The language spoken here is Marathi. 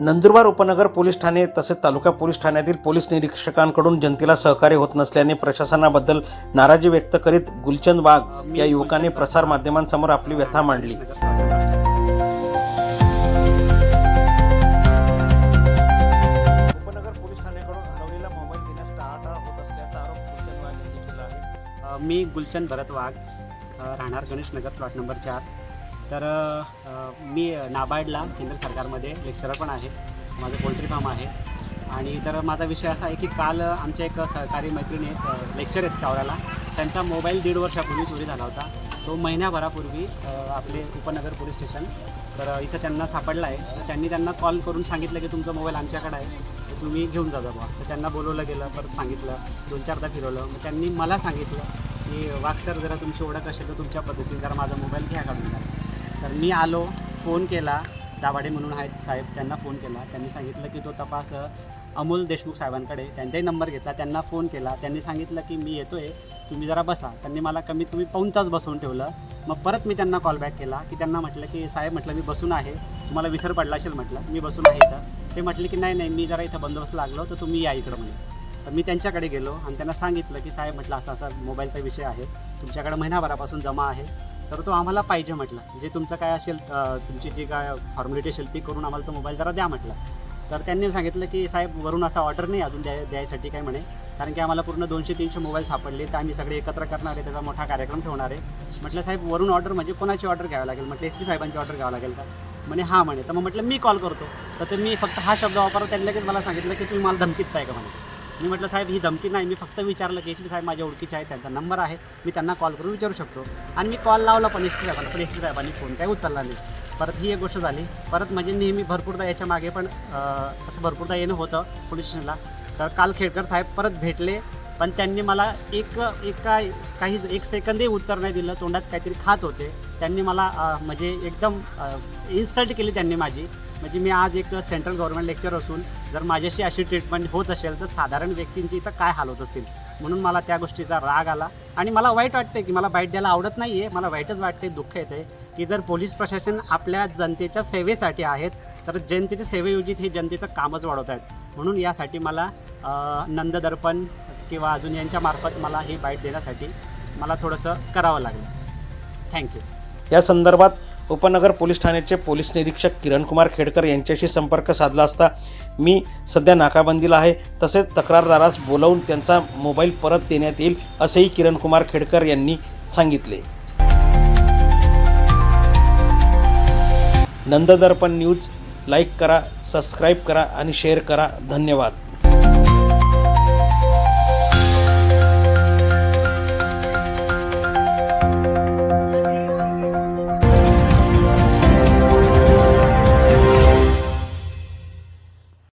नंदुरबार उपनगर पोलीस ठाणे तसेच तालुका पोलीस ठाण्यातील पोलीस निरीक्षकांकडून जनतेला सहकार्य होत नसल्याने प्रशासनाबद्दल नाराजी व्यक्त करीत गुलचंद वाघ या युवकाने प्रसार माध्यमांसमोर आपली व्यथा मांडली. मी गुलचंद भरत वाघ राहणार गणेश नगर प्लॉट नंबर चार. तर मी नाबार्डला केंद्र सरकारमध्ये लेक्चरर पण आहे. माझं पोल्ट्री फार्म आहे. आणि तर माझा विषय असा आहे की काल आमच्या एक सहकारी मैत्रिणी लेक्चर आहेत चावराला त्यांचा मोबाईल दीड वर्षापूर्वी चोरी झाला होता. तो महिन्याभरापूर्वी आपले उपनगर पोलीस स्टेशन तर इथं त्यांना सापडला आहे तर त्यांनी त्यांना कॉल करून सांगितलं की तुमचा मोबाईल आमच्याकडे आहे. तर तुम्ही घेऊन जा बुवा तर त्यांना बोलवलं गेलं परत सांगितलं. दोन चारदा फिरवलं. मग त्यांनी मला सांगितलं की वाघ सर जरा तुमची ओळख असेल तर तुमच्या पद्धतीने जरा माझा मोबाईल घ्या काढून. द्या तर मी आलो फोन केला दाभाडे म्हणून आहेत साहेब त्यांना फोन केला. त्यांनी सांगितलं की तो तपास अमोल देशमुख साहेबांकडे. त्यांचाही नंबर घेतला त्यांना फोन केला. त्यांनी सांगितलं की मी येतो आहे तुम्ही जरा बसा. त्यांनी मला कमीत कमी पाऊन तास बसवून ठेवलं. मग परत मी त्यांना कॉल बॅक केला की त्यांना म्हटलं की साहेब म्हटलं मी बसून आहे. तुम्हाला विसर पडला असेल म्हटलं. मी बसून आहे इथं. ते म्हटले की नाही नाही मी जरा इथं बंदोबस्त लागलो तर तुम्ही या इकडं म्हणे. तर मी त्यांच्याकडे गेलो आणि त्यांना सांगितलं की साहेब म्हटलं असा असा मोबाईलचा विषय आहे. तुमच्याकडे महिनाभरापासून जमा आहे. तर तो आम्हाला पाहिजे म्हटला. जे तुमचं काय असेल तुमची जी काय फॉर्मॅलिटी असेल ती करून आम्हाला तो मोबाईल जरा द्या म्हटलं. तर त्यांनी सांगितलं की साहेब वरून असा ऑर्डर नाही अजून द्या द्यायसाठी काय म्हणे. कारण की आम्हाला पूर्ण दोनशे तीनशे मोबाईल सापडले तर आम्ही सगळे एकत्र करणार आहे त्याचा मोठा कार्यक्रम ठेवणार आहे. म्हटलं साहेब वरून ऑर्डर म्हणजे कोणाची ऑर्डर घ्यावी लागेल? म्हटलं एस पी साहेबांची ऑर्डर घ्यावं लागेल का? म्हणे हां म्हणे. तर मग म्हटलं मी कॉल करतो. तर ते मी फक्त हा शब्द वापरला त्यांनी लगेच मला सांगितलं की तुम्ही मला धमकीत आहे का? म्हणे. मी म्हटलं साहेब ही धमकी नाही. मी फक्त विचारलं की एस पी साहेब माझ्या ओळखीचे आहेत. त्यांचा नंबर आहे. मी त्यांना कॉल करून विचारू शकतो. आणि मी कॉल लावला पण एस पी साहेबांना पण एस पी साहेबांनी फोन काही उचलला नाही. परत ही एक गोष्ट झाली. परत म्हणजे नेहमी भरपूरदा याच्या मागे पण असं भरपूरदा येणं होतं पोलीस स्टेशनला. तर काल खेडकर साहेब परत भेटले. पण त्यांनी मला एक एका काही एक सेकंदही उत्तर नाही दिलं. तोंडात काहीतरी खात होते. त्यांनी मला म्हणजे एकदम इन्सल्ट केली त्यांनी माझी. म्हणजे मी आज एक सेंट्रल गव्हर्नमेंट लेक्चर असून जर माझ्याशी अशी ट्रीटमेंट होत असेल तर साधारण व्यक्तींची इथं काय हाल होत असतील? म्हणून मला त्या गोष्टीचा राग आला. आणि मला वाईट वाटते की मला बाईट द्यायला आवडत नाही आहे मला वाईटच वाटते दुःख येते की जर पोलीस प्रशासन आपल्या जनतेच्या सेवेसाठी आहेत तर जनतेच्या सेवेयोजित हे जनतेचं कामच वाढवत आहेत. म्हणून यासाठी मला नंददर्पण किंवा अजून यांच्यामार्फत मला ही बाईट देण्यासाठी मला थोडंसं करावं लागलं. थँक्यू या संदर्भात उपनगर पोलीस ठाण्याचे पोलीस निरीक्षक किरणकुमार खेडकर यांच्याशी संपर्क साधला असता मी सध्या नाकाबंदीला आहे. तसेच तक्रारदारास बोलावून त्यांचा मोबाईल परत देण्यात येईल असेही किरणकुमार खेडकर यांनी सांगितले. नंददर्पण न्यूज लाईक करा सबस्क्राईब करा आणि शेअर करा. धन्यवाद.